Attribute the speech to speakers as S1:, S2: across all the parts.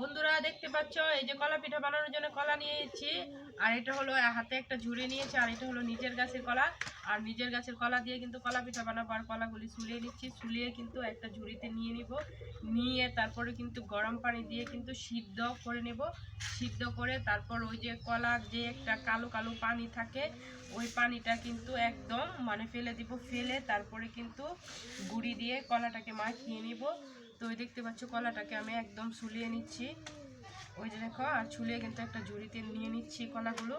S1: বন্ধুরা, দেখতে পাচ্ছ, এই যে কলা পিঠা বানানোর জন্য কলা নিয়েছি আর এটা হলো হাতে একটা ঝুড়ি নিয়েছি, আর এটা হলো নিজের গাছের কলা। আর নিজের গাছের কলা দিয়ে কিন্তু কলা পিঠা বানাবো। আর কলাগুলি সুলিয়ে নিচ্ছি সুলিয়ে কিন্তু একটা ঝুড়িতে নিয়ে নিব। নিয়ে তারপরে কিন্তু গরম পানি দিয়ে কিন্তু সিদ্ধ করে নেব। সিদ্ধ করে তারপর ওই যে কলার যে একটা কালো কালো পানি থাকে, ওই পানিটা কিন্তু একদম মানে ফেলে দিব। ফেলে তারপরে কিন্তু গুঁড়ি দিয়ে কলাটাকে মাখিয়ে নিব। তো ওই দেখতে পাচ্ছ কলাটাকে আমি একদম সুলিয়ে নিচ্ছি। ওই যে দেখো, আর ছুলিয়ে কিন্তু একটা ঝুড়িতে নিয়ে নিচ্ছি কলাগুলো।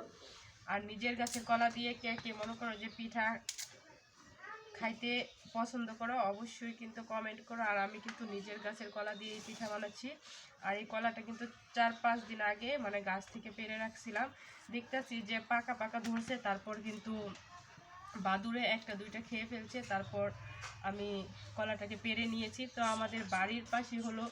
S1: আর নিজের গাছের কলা দিয়ে কে কে মনে করো যে পিঠা খাইতে পছন্দ করো, অবশ্যই কিন্তু কমেন্ট করো। আর আমি কিন্তু নিজের গাছের কলা দিয়ে এই পিঠা বানাচ্ছি। আর এই কলাটা কিন্তু চার পাঁচ দিন আগে মানে গাছ থেকে পেরে রাখছিলাম। দেখতেছি যে পাকা পাকা ধরছে, তারপর কিন্তু বাদুড়ে একটা, দুইটা খেয়ে ফেলছে। তারপর আমি কলাটাকে পেরে নিয়েছি। তো আমাদের বাড়ির পাশে হলো,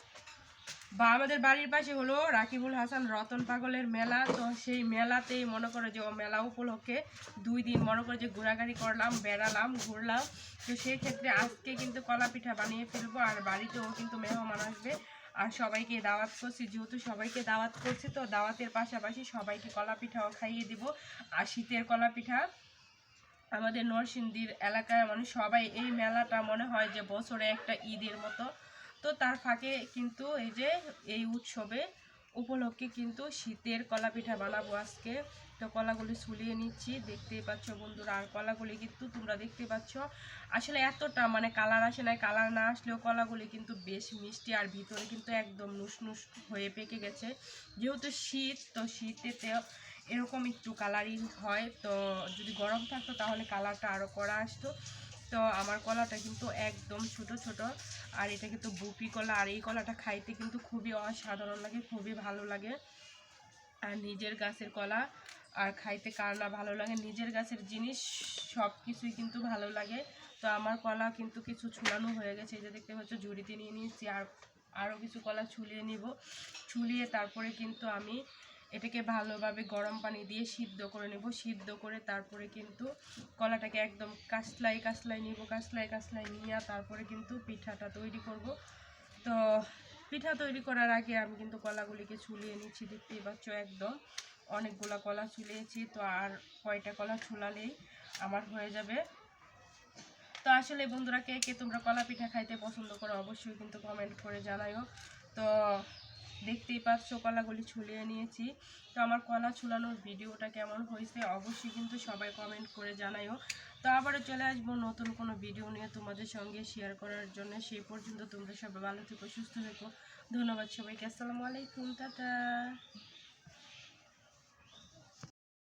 S1: বা আমাদের বাড়ির পাশে হলো রাকিবুল হাসান রতন পাগলের মেলা। তো সেই মেলাতেই মনে করো যে মেলা উপলক্ষে দুই দিন মনে করো যে ঘোরাঘুরি করলাম, বেড়ালাম, ঘুরলাম। তো সেই ক্ষেত্রে আজকে কিন্তু কলা পিঠা বানিয়ে ফেলব, আর বাড়িতেও কিন্তু মেহমান আসবে। আর সবাইকে দাওয়াত করছি, যেহেতু সবাইকে দাওয়াত করছি, তো দাওয়াতের পাশাপাশি সবাইকে কলা পিঠাও খাইয়ে দিব। আর শীতের কলা পিঠা আমাদের নরসিংদীর এলাকায় মানে সবাই এই মেলাটা মনে হয় যে বছরে একটা ঈদের মতো। তো তার ফাঁকে কিন্তু এই যে এই উৎসবে উপলক্ষে কিন্তু শীতের কলা পিঠা বানাবো আজকে। তো কলাগুলি ছুলিয়ে নিচ্ছি। দেখতেই পাচ্ছ বন্ধুরা, আর কলাগুলি কিন্তু তোমরা দেখতে পাচ্ছ। আসলে এতটা মানে কালার আসে না, কালার না আসলেও কলাগুলি কিন্তু বেশ মিষ্টি আর ভিতরে কিন্তু একদম নুস হয়ে পেকে গেছে। যেহেতু শীত, তো শীতেতে এরকম একটু কালারিং হয়। তো যদি গরম থাকতো তাহলে কালারটা আরও করা আসতো। তো আমার কলাটা কিন্তু একদম ছোট ছোট। আর এটা কিন্তু বুপি কলা আর এই কলাটা খাইতে কিন্তু খুবই অসাধারণ লাগে, খুবই ভালো লাগে। আর নিজের গাছের কলা আর খাইতে কার না ভালো লাগে, নিজের গাছের জিনিস সব কিছুই কিন্তু ভালো লাগে। তো আমার কলা কিন্তু কিছু ছুলানো হয়ে গেছে। এই যে দেখতে পাচ্ছ, ঝুড়িতে নিয়ে নিয়েছি। আর আরও কিছু কলা ছুলিয়ে নিব। ছুলিয়ে তারপরে কিন্তু আমি এটাকে ভালোভাবে গরম পানি দিয়ে সিদ্ধ করে নেব। সিদ্ধ করে তারপরে কিন্তু কলাটাকে একদম কাসলাই কাসলাই নিব, কাসলাই কাসলাই নিয়ে তারপরে কিন্তু পিঠাটা তৈরি করব। তো পিঠা তৈরি করার আগে আমি কিন্তু কলাগুলিকে ছুলিয়ে নিচ্ছি, দেখতেই পাচ্ছ একদম অনেকগুলা কলা ছুলিয়েছি। তো আর কয়টা কলা ছুলালেই আমার হয়ে যাবে। তো আসলে বন্ধুরা, কে কে তোমরা কলা পিঠা খাইতে পছন্দ করো অবশ্যই কিন্তু কমেন্ট করে জানাইও। তো দেখতেই পাচ্ছ, কলাগুলি ছুলিয়ে নিয়েছি। তো আমার কলা ছুলানোর ভিডিওটা কেমন হয়েছে অবশ্যই কিন্তু সবাই কমেন্ট করে জানাইও তো আবারও চলে আসব নতুন কোনো ভিডিও নিয়ে তোমাদের সঙ্গে শেয়ার করার জন্য। সেই পর্যন্ত তোমরা সবাই ভালো থেকো, সুস্থ থেকো। ধন্যবাদ সবাইকে। আসসালামু আলাইকুম, টাটা।